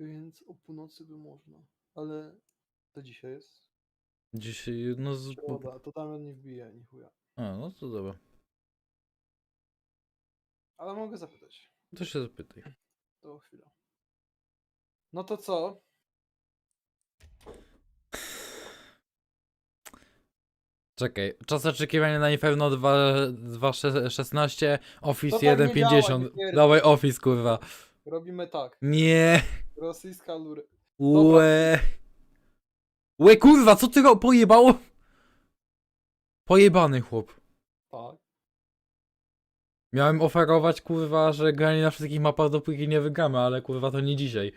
Więc o północy by można. Ale to dzisiaj jest? Dzisiaj, no z... Środa, to tam nie wbije, ni chuja. A, no to dobra. Ale mogę zapytać. To się zapytaj. To chwila. No to co? Czekaj, czas oczekiwania na Inferno 2 2.16, Office To tak nie 1.50. działa, wypierdol. Dawaj Office, kurwa. Robimy tak. Nie. Rosyjska lur... Łe. Łe, kurwa, co ty ro... pojebało? Pojebany chłop. Tak. Miałem oferować, kurwa, że granie na wszystkich mapach dopóki nie wygramy, ale kurwa to nie dzisiaj.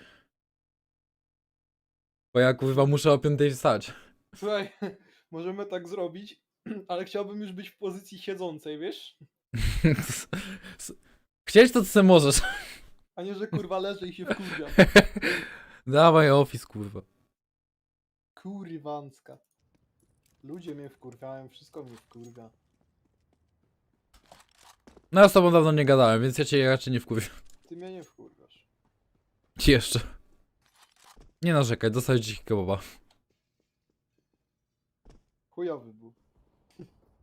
Bo ja kurwa muszę o piątej wstać. Słuchaj, możemy tak zrobić, ale chciałbym już być w pozycji siedzącej, wiesz? Chciałeś to, co se możesz. A nie, że kurwa leżę i się wkurwiam. Dawaj Office, kurwa. Kurwanska. Ludzie mnie wkurwiają, wszystko mnie wkurwia. No ja z tobą dawno nie gadałem, więc ja cię raczej nie wkurwię. Ty mnie nie wkurwiasz. Jeszcze. Nie narzekaj, dostałeś dziki kebaba. Chujowy był.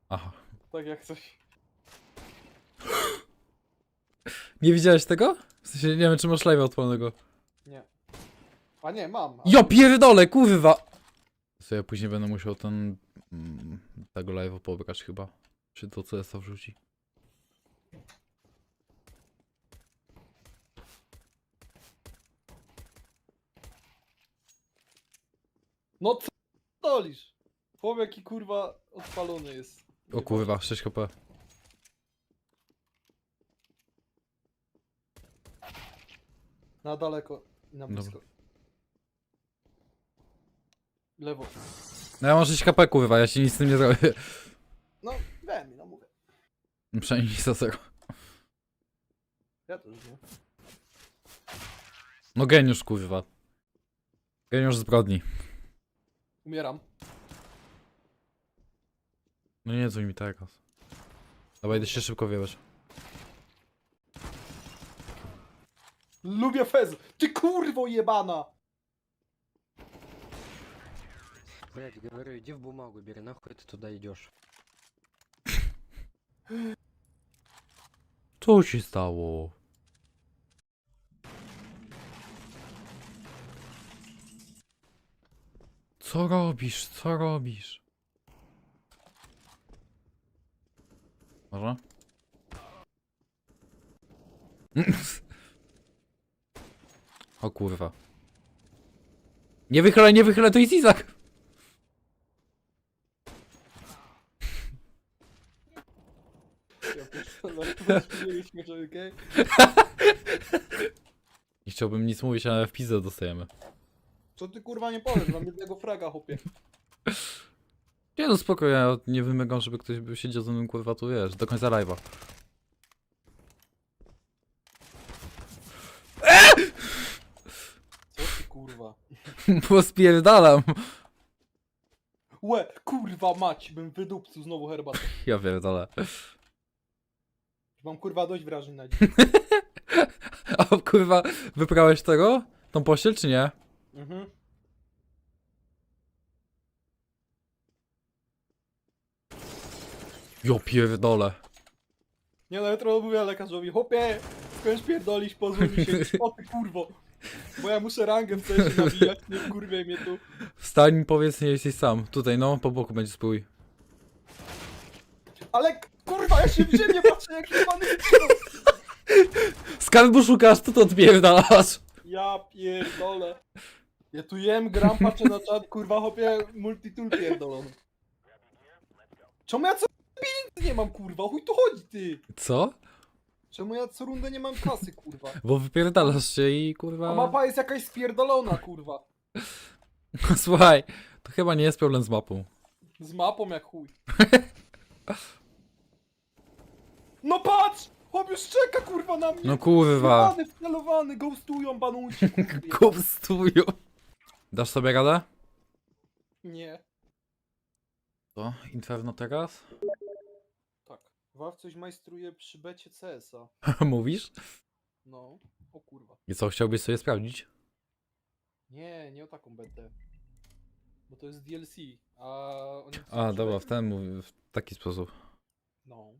Aha. Tak jak coś. Nie widziałeś tego? W sensie, nie wiem, czy masz live odpalonego. Nie. A nie, mam. Ja pierdolę, kurwa! Co ja później będę musiał ten... Mm, tego live'a pobrać chyba. Czy to CS wrzuci? No co dolisz? Chłop jaki kurwa odpalony jest. O kurwa, 6 HP. Na daleko i na blisko. Lewo. No ja mam 6 HP, kurwa, ja ci nic z tym nie zrobię. No, wiem, no mówię. Przynajmniej nic za zero. Ja też nie. No geniusz, kurwa. Geniusz zbrodni. Umieram. No nie, co mi teraz. Dobra, idę się szybko wiewać. Lubię fez. Ty kurwo jebana! Блять, говорю, иди в бумагу, бери, нахуй ты туда идешь. Co się stało? Co robisz? Co robisz? Może? O kurwa. Nie wychylaj, nie wychylaj, to jest Izak! Okej? Nie chciałbym nic mówić, ale w pizdę dostajemy. Co ty kurwa nie powiesz? Mam jednego fraga, chłopie. Nie no spoko, ja nie wymagam, żeby ktoś by siedział ze mną kurwa tu wiesz, do końca live'a. Co ty kurwa? Bo spierdalam. Łe, kurwa mać, bym wydupcił znowu herbatę. Ja pierdolę. Mam kurwa dość wrażeń na dziś. A kurwa, wyprałeś tego? Tą pościel czy nie? Mhm. Jo pierdolę. Nie no, jutro mówię lekarzowi, chłopie, skończ pierdolić, pozwól mi się, o ty kurwo. Bo ja muszę rangę w sensie nabijać, nie kurwie mnie tu. Wstań powiedz, nie jesteś sam. Tutaj no, po boku będzie spój. Ale kurwa, ja się w ziemię patrzę jak jebany Skarbu szukasz, to to odpierdalasz. Ja pierdolę. Ja tu jem, gram, patrzę na czat, kurwa, chłopie, multitool pierdolony. Czemu ja co pieniędzy nie mam, kurwa? O chuj tu chodzi, ty? Co? Czemu ja co rundę nie mam kasy, kurwa? Bo wypierdalasz się i A kurwa... mapa jest jakaś spierdolona, kurwa. Słuchaj, to chyba nie jest problem z mapą. Z mapą jak chuj. No patrz! Chłop już czeka, kurwa, na mnie. No kurwa. Celowany, wcelowany, ghostują, banujcie, kurwa. Kupstuju. Dasz sobie radę? Nie. To, Inferno teraz? Waw coś majstruje przy becie CS-a. Mówisz? No. O kurwa. I co, chciałbyś sobie sprawdzić? Nie, nie o taką betę. Bo to jest DLC, a oni chcą A, dobra, w ten w taki sposób. No.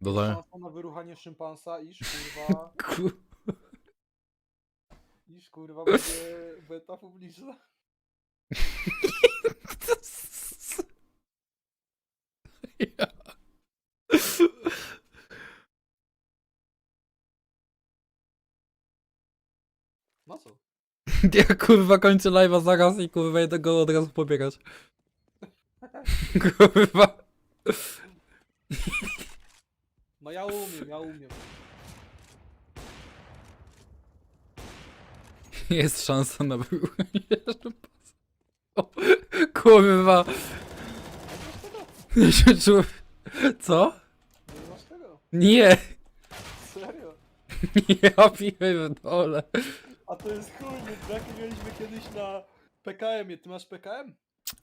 Dodaj. Szansa na wyruchanie szympansa, iż kurwa, Ku... iż kurwa będzie beta publiczna. Ja. No co? Ja kurwa kończę live'a zaraz i kurwa idę go od razu pobiegać. Kurwa. No ja umiem, ja umiem. Jest szansa na wyruchanie szympansa. O, Kurwa. Ja się czułem... Co? Nie masz tego. Nie. Serio. Ja pierdolę. A to jest chuj, my braki mieliśmy kiedyś na PKM-ie. Ty masz PKM?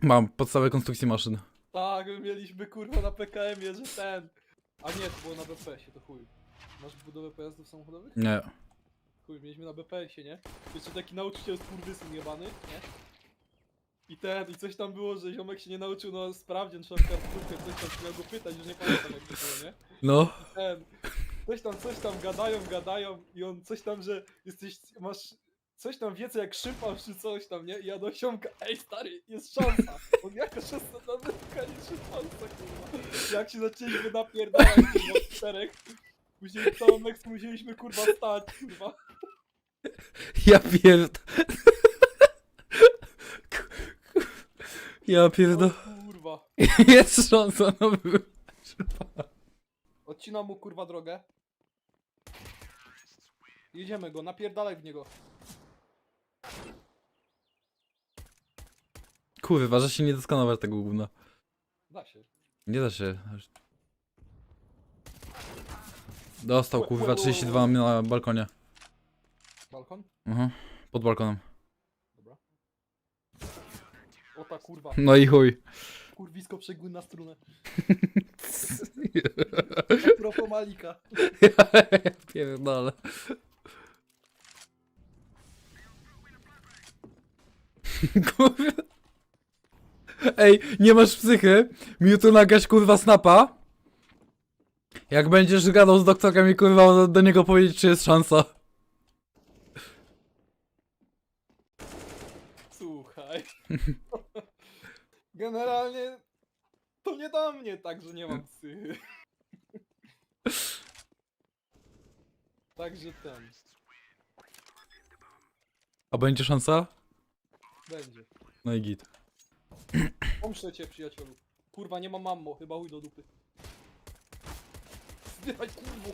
Mam podstawę konstrukcji maszyn. Tak, my mieliśmy kurwa na PKM-ie, że ten. A nie, to było na BPS-ie, to chuj. Masz budowę pojazdów samochodowych? Nie. Chuj, mieliśmy na BPS-ie, nie? Jeszcze taki nauczyciel z kurwysyn jebany, nie? I ten, i coś tam było, że ziomek się nie nauczył na sprawdzian, trzeba w kartkówkę, coś tam miał go pytać, już nie pamiętam jak to było, nie? No. ten, coś tam, coś tam gadają, gadają i on coś tam, że jesteś, masz coś tam wiedzę jak szympanz czy coś tam, nie? I ja do siomka, ej stary, jest szansa. On jako szansa na wytkanie szympansa, kurwa. Jak się zaczęliśmy napierdalać, kurwa, w czterech, później całą Mex musieliśmy, kurwa, stać, kurwa. Ja pierd... Ja pierdol... O, kurwa. Jest szansa na wyruchanie Odcinam mu, kurwa, drogę. Jedziemy go, napierdalaj w niego. Kurwa, że się nie doskanować tego gówna. Da się. Nie da się. Dostał kurwa 32 na balkonie. Balkon? Mhm. Pod balkonem. Dobra. O ta kurwa. No i chuj. Kurwisko przegłyn na strunę. A propos Malika. Ja pierdolę. Kurwa. Ej, nie masz psychy? Tu nagrać kurwa snapa? Jak będziesz gadał z doktorem i kurwa do, do niego powiedzieć, czy jest szansa. Słuchaj. Generalnie to nie do mnie tak, że nie mam psy. Także ten. A będzie szansa? Będzie. No i git. Pomszczę cię, przyjacielu. Kurwa, nie mam mammo, chyba chuj do dupy. Zbieraj kurwo.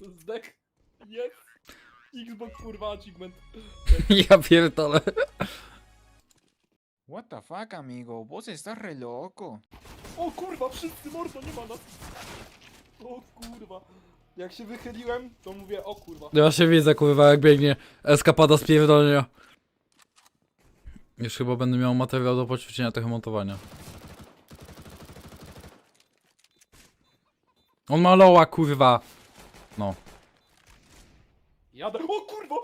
Zdek. Jest. Xbox kurwa achievement. Ja pierdolę. What the fuck, amigo? Vos estás re loco. O kurwa, wszyscy mordo, nie ma nas. O kurwa. Jak się wychyliłem, to mówię, o kurwa. Ja się widzę kurwa jak biegnie eskapada z pierdolenia. Już chyba będę miał materiał do poćwiczenia tego montowania. On ma loła kurwa. No. Jadę. O kurwa!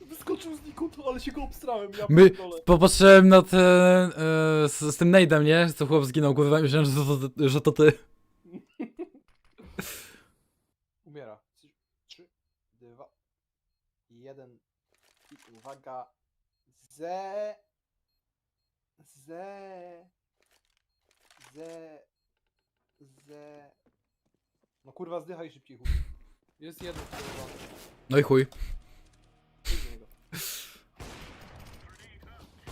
Wyskoczył znikąd, ale się go obstrałem, ja My pierdolę. popatrzyłem na ten, e, z, z tym nade'em, nie? Co chłop zginął kurwa i myślałem, że to, że to ty. Umiera. Trzy, dwa, jeden i uwaga. Ze. Ze. Ze. Ze. No kurwa, zdychaj szybciej, chuj. Jest jeden, kurwa. No i chuj. Idź w niego.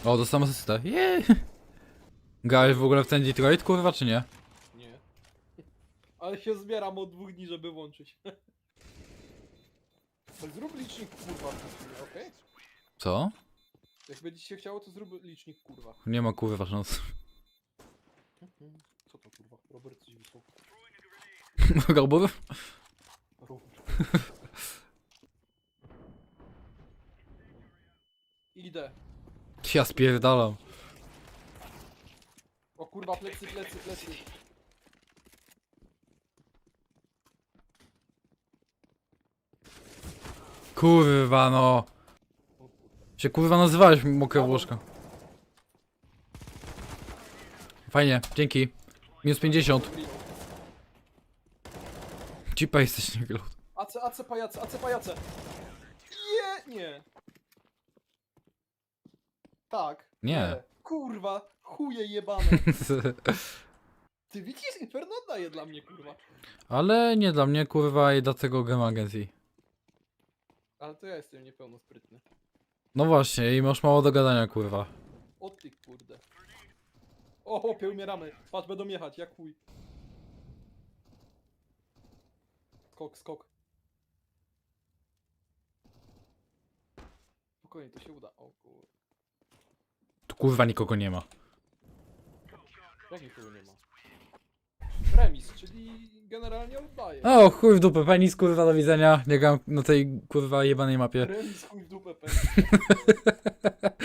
O, dostałem asystę. Yeah. Grałeś w ogóle w ten Detroit kurwa czy nie? Nie. Ale się zbieram od dwóch dni, żeby włączyć. Zrób licznik kurwa, okej? Co? Jak będzie ci się chciało, to zrób licznik kurwa. Nie ma kurwa szans. Co to kurwa? Robert coś wysłał. Robur? Robert. Idę. Ja spierdalam. O kurwa, plecy, plecy, plecy. Kurwa no. Się kurwa nazywałeś mokre łóżko. Fajnie, dzięki. Minus 50. Cipa jesteś nie glut. AC, AC pajace, AC pajace. Nie, nie. Tak. Nie. Kurwa, chuje jebane. Ty widzisz, Inferno daje dla mnie, kurwa. Ale nie dla mnie kurwa i dlatego gram agencji. Ale to ja jestem niepełnosprytny. No właśnie, i masz mało do gadania kurwa. O ty kurde. O, chłopie, umieramy. Patrz, będą jechać, jak chuj. Skok, skok. Spokojnie, to się uda. O kur... Tu kurwa nikogo nie ma. Jak nikogo nie ma? Remis, czyli generalnie oddaję. O chuj w dupę, penis kurwa do widzenia. Nie gram na tej kurwa jebanej mapie. Remis chuj w dupę pewnie.